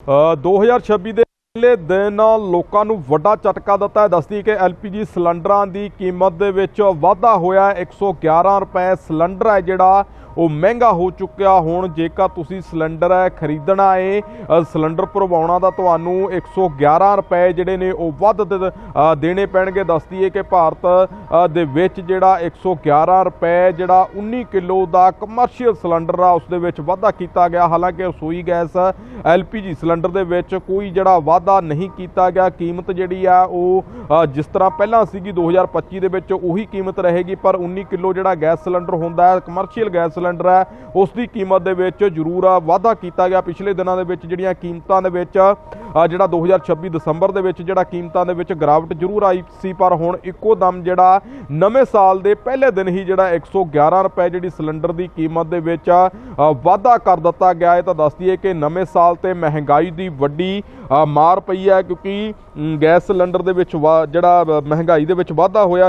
ਅ, 2026 ਦੇ ਪਿਛਲੇ ਦਿਨ ਲੋਕਾਂ ਨੂੰ ਵੱਡਾ ਝਟਕਾ ਦਿੱਤਾ ਹੈ। ਦੱਸਦੀ ਕਿ ਐਲਪੀਜੀ ਸਿਲੰਡਰਾਂ ਦੀ ਕੀਮਤ ਦੇ ਵਿੱਚ ਵਾਧਾ ਹੋਇਆ ਹੈ। 111 ਰੁਪਏ ਸਿਲੰਡਰ ਹੈ ਜਿਹੜਾ ਉਹ ਮਹਿੰਗਾ ਹੋ ਚੁੱਕਿਆ। ਹੁਣ ਜੇਕਰ ਤੁਸੀਂ ਸਿਲੰਡਰ ਹੈ ਖਰੀਦਣਾ ਹੈ ਸਿਲੰਡਰ ਭਰਵਾਉਣਾ ਤਾਂ ਤੁਹਾਨੂੰ 111 ਰੁਪਏ ਜਿਹੜੇ ਨੇ ਉਹ ਵੱਧ ਦੇਣੇ ਪੈਣਗੇ। ਦੱਸਦੀ ਹੈ ਕਿ ਭਾਰਤ ਦੇ ਵਿੱਚ ਜਿਹੜਾ 111 ਰੁਪਏ ਜਿਹੜਾ 19 ਕਿਲੋ ਦਾ ਕਮਰਸ਼ੀਅਲ ਸਿਲੰਡਰ ਆ, ਉਸ ਦੇ ਵਿੱਚ ਵਾਧਾ ਕੀਤਾ ਗਿਆ। ਹਾਲਾਂਕਿ ਰਸੋਈ ਗੈਸ ਐਲਪੀਜੀ ਸਿਲੰਡਰ ਦੇ ਵਿੱਚ ਕੋਈ ਜਿਹੜਾ ਵਾਧਾ ਵਾਧਾ ਨਹੀਂ ਕੀਤਾ ਗਿਆ। ਕੀਮਤ ਜਿਹੜੀ ਆ, ਉਹ ਜਿਸ ਤਰ੍ਹਾਂ ਪਹਿਲਾਂ ਸੀਗੀ 2025 ਦੇ ਵਿੱਚ, ਉਹੀ ਕੀਮਤ ਰਹੇਗੀ, ਪਰ 19 ਕਿਲੋ ਜਿਹੜਾ ਗੈਸ ਸਿਲੰਡਰ ਹੁੰਦਾ ਹੈ ਕਮਰਸ਼ੀਅਲ ਗੈਸ ਸਿਲੰਡਰ ਹੈ, ਉਸ ਦੀ ਕੀਮਤ ਦੇ ਵਿੱਚ ਜ਼ਰੂਰ ਵਾਧਾ ਕੀਤਾ ਗਿਆ। ਪਿਛਲੇ ਦਿਨਾਂ ਦੇ ਵਿੱਚ ਜਿਹੜੀਆਂ ਕੀਮਤਾਂ ਦੇ ਵਿੱਚ ਜਿਹੜਾ 2026 ਦਸੰਬਰ ਦੇ ਵਿੱਚ ਜਿਹੜਾ ਕੀਮਤਾਂ ਦੇ ਵਿੱਚ ਗਿਰਾਵਟ ਜ਼ਰੂਰ ਆਈ ਸੀ, ਪਰ ਹੁਣ ਇੱਕੋ ਦਮ ਜਿਹੜਾ ਨਵੇਂ ਸਾਲ ਦੇ ਪਹਿਲੇ ਦਿਨ ਹੀ ਜਿਹੜਾ 111 ਰੁਪਏ ਜਿਹੜੀ ਸਿਲੰਡਰ ਦੀ ਕੀਮਤ ਦੇ ਵਿੱਚ ਵਾਧਾ ਕਰ ਦਿੱਤਾ ਗਿਆ। ਹੈ ਤਾਂ ਦੱਸ ਦਈਏ ਕਿ ਨਵੇਂ ਸਾਲ ਤੇ ਮਹਿੰਗਾਈ ਦੀ ਵੱਡੀ ਮਾਰ ਪਈ ਹੈ ਕਿਉਂਕਿ ਗੈਸ ਸਿਲੰਡਰ ਦੇ ਵਿੱਚ ਵਾ- ਜਿਹੜਾ ਮਹਿੰਗਾਈ ਦੇ ਵਿੱਚ ਵਾਧਾ ਹੋਇਆ।